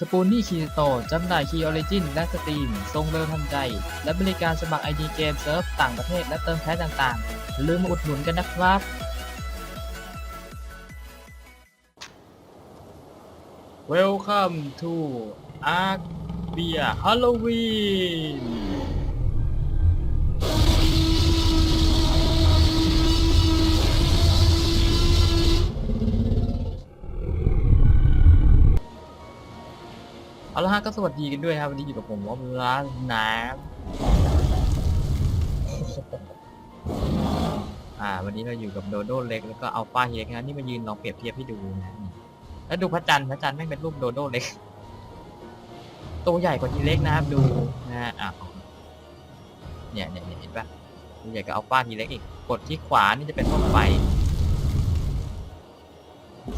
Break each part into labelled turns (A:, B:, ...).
A: สปูนนี่คีโตจำหน่ายคีออริจินและสตรีมทรงเร็วทันใจ และบริการสมัครไอดีเกมเซิร์ฟต่างประเทศและเติมแพ้ต่างๆอย่าลืมมาอุดหนุนกันนะครับ Welcome to Arc Beer Halloween เอาละฮะก็สวัสดีกันด้วยครับวันนี้อยู่กับผมว่าร้านน้ำอ่า วันนี้เราอยู่กับโดโดเล็กแล้วก็อัลฟาเฮกนะนี่มายืนลองเปรียบเทียบให้ดูนะแล้วดูพระจันทร์พระจันทร์แม่เป็นรูปโดโดเล็กตัวใหญ่กว่าทีเล็กนะครับดูนะฮะอะเนี่ยเนี่ยเห็นปะตัวใหญ่กว่าอัลฟาทีเล็กอีกกดที่ขวานี่จะเป็นห้องไฟ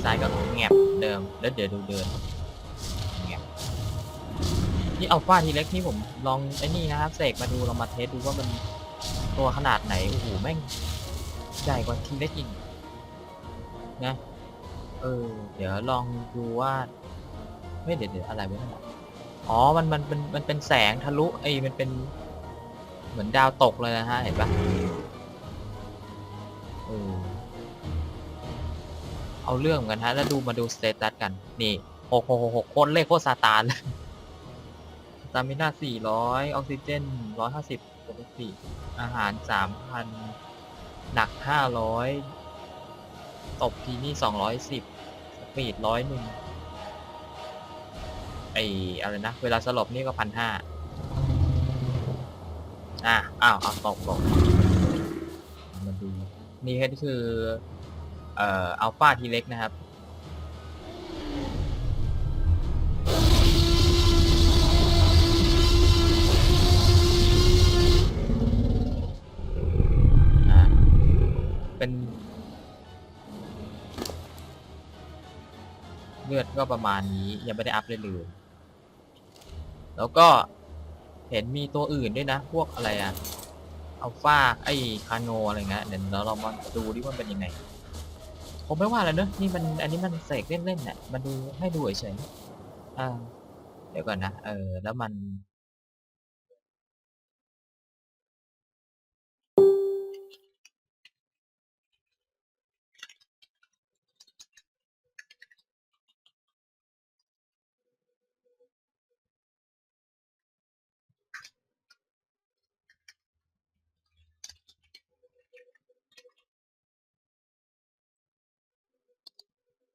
A: ซ้ายก็แงบเดิมแล้วเดี๋ยวดูเดิน นี่อัลฟาทีเล็กนี่ผมลองไอ้นี่นะครับเสกมาดูลองมาเทสดูว่ามันตัวขนาดไหนโอ้โหแม่งใหญ่กว่าทีเล็กอีกนะเออเดี๋ยวลองดูว่าไม่เดี๋ยวเดี๋ยวอะไรไว้นั่นน่ะอ๋อมันมันมันมันเป็นแสงทะลุไอ้มันเป็นเหมือนดาวตกเลยนะฮะเห็นปะเออเอาเรื่องเหมือนกันฮะแล้วดูมาดูสเตตัสกันนี่หกหกหกหกคนเลขโคตรซาตานเลย ตามิน่า400ออกซิเจน150ปกติอาหาร3,000หนัก500ตบทีนี่210สปีดร้อยหนึ่งไออะไรนะ เวลาสลบนี่ก็พันห้าอะอ้าวเอาตกตกมาดู นี่ก็คือ เอ่ออัลฟาทีเล็กนะครับ ลือดก็ประมาณนี้ยังไม่ได้อัพเลยเลยแล้วก็เห็นมีตัวอื่นด้วยนะ พวกอะไรอะอัลฟาไอคาโนอะไรเงี้ยเดี๋ยวเราลองมาดูดิว่ามันเป็นยังไงผมไม่ว่าแล้วเนอะนี่มันอันนี้มันเสกเล่นๆเนี่ยมันดูให้ดูเฉยๆอ่าเดี๋ยวก่อนนะเออแล้วมัน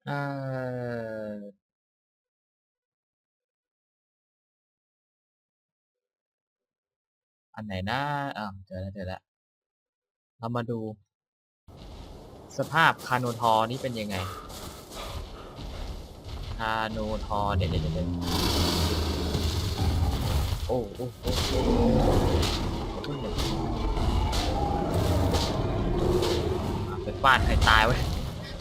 A: เอ่ออันไหนนะอ่าวเจอแล้วเจอแล้วเรามาดู สภาพคาโนทอนี่เป็นยังไง คาโนทอเดี๋ยวเดี๋ยวเดี๋ยวโอ้โอ้โอ้โอ้ไปฟาดใครตายไว้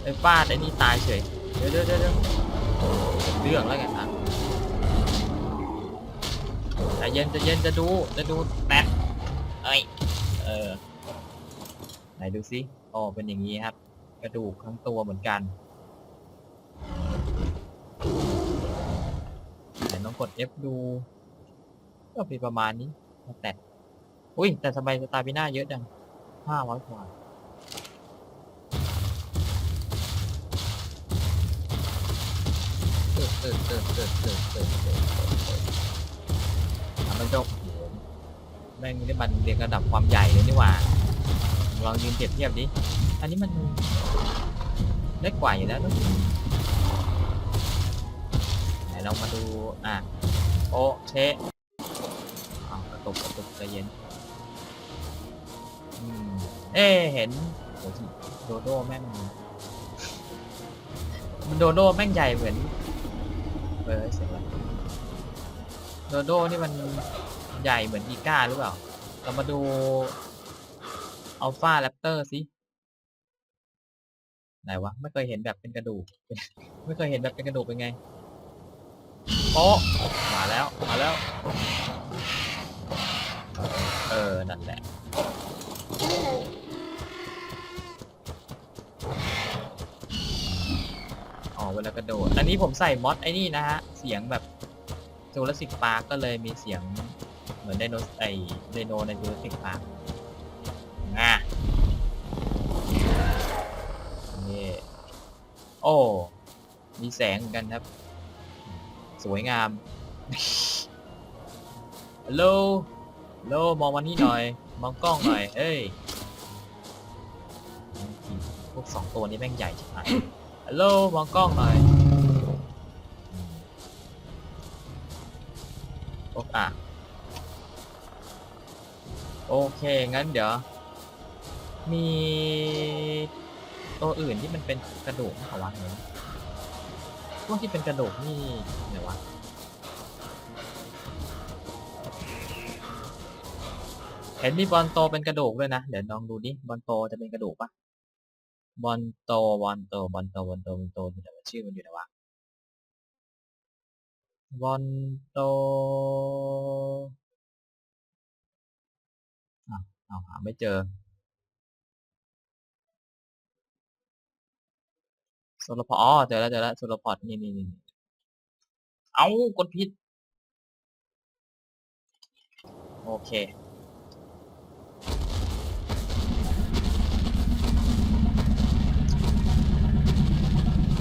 A: ไปฟาดไอ้นี่ตายเฉย เดี๋ยวเดี๋ยวเดี๋ยวเรื่องแล้วกันอะใจเย็นใจเย็นจะดูจะดูแตะเอ้ยเออไหนดูซิอ๋อเป็นอย่างนี้ครับ กระดูกทั้งตัวเหมือนกันไหนลองกด F ดู ก็เป็นประมาณนี้แต่อุ้ยแต่สบายสตาร์บิน่าเยอะจังห้าร้อยกว่า ตื่นตื่นตื่นตื่นตื่นตื่นทำให้เจ้าแม่งได้บันเรียงระดับความใหญ่เลยนี่หว่าลองยืนเทียบเทียบดิ อันนี้มันเล็กกว่าอยู่แล้วนะไหนลองมาดูอะโอเชกระตุกกระตุกใจเย็นเอ๊เห็นโดโดแม่งมันโดโดแม่งใหญ่เหมือน เออเสียงอะไรโดโดนี่มันใหญ่เหมือนอีก้าหรือเปล่า เรามาดูอัลฟาแรปเตอร์สิไหนวะ ไม่เคยเห็นแบบเป็นกระดูก ไม่เคยเห็นแบบเป็นกระดูกเป็นไงโป๊ะมาแล้ว มาแล้ว เออ นั่นแหละ อ๋อ เวลากระโดด อันนี้ผมใส่มอดไอ้นี่นะฮะ เสียงแบบจูราสสิกพาร์กก็เลยมีเสียงเหมือนไดโนไอไดโนในจูราสสิกพาร์กง่ะนี่โอ้ มีแสงเหมือนกันครับ สวยงาม ฮัลโหลฮัลโหลมองมานี่หน่อย มองกล้องหน่อย เฮ้ย พวกสองตัวนี้แม่งใหญ่ชิบหาย ฮัลโหลมองกล้องหน่อยโออะโอเค งั้นเดี๋ยว มีตัวอื่นที่มันเป็นกระดูกเขาวะเนอะพวกที่เป็นกระดูกนี่ไหนวะเห็นมีบอลโตเป็นกระดูกด้วยนะ เดี๋ยวลองดูดิ บอลโตจะเป็นกระดูกปะ บอลโตบอลโตบอลโตบอลโตบอลโตอยู่ไหนวะชื่อมันอยู่ไหนวะบอลโตอ้าวอ้าวหาไม่เจอโซโลพอดอ๋อเจอแล้วเจอแล้วโซโลพอดนี่นี่นี่เอ้ากดผิด โอเค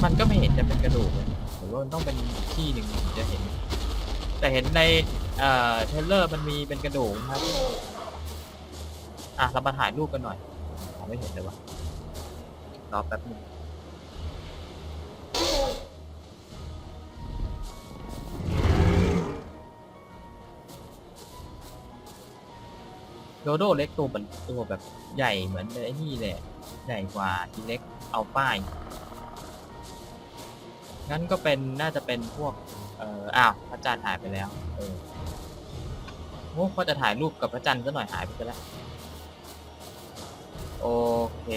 A: มันก็ไม่เห็นจะเป็นกระดูกเลยหรือว่ามันต้องเป็นที่หนึ่งถึงจะเห็น แต่เห็นในเอ่อเทรลเลอร์มันมีเป็นกระดูกครับ อะเรามาถ่ายรูปกันหน่อยมองไม่เห็นเลยวะรอแป๊บนึงโดโดเล็กตัวเป็นตัวแบบใหญ่เหมือนไอ้นี่เลยใหญ่กว่าทีเล็กเอาป้าย งั้นก็เป็นน่าจะเป็นพวก เอ่ออ้าวพระจันทร์หายไปแล้ว เออโอ้ก็จะถ่ายรูปกับพระจันทร์ซะหน่อยหายไปแล้ว โอเค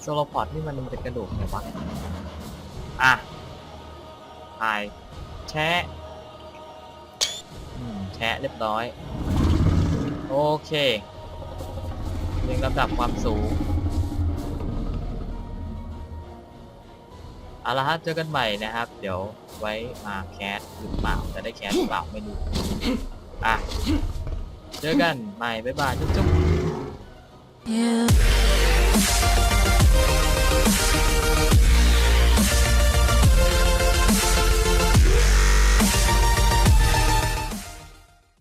A: โซโลพอดนี่มันเป็นกระดูกไงวะอะถ่ายแชะอืมแชะเรียบร้อย โอเคเรียงลำดับความสูง เอาละฮะเจอกันใหม่นะครับ เดี๋ยวไว้มาแคสหรือเปล่าจะได้แคสหรือเปล่าไม่รู้อะเจอกันใหม่บ๊ายบายจุ๊บ
B: Yeah.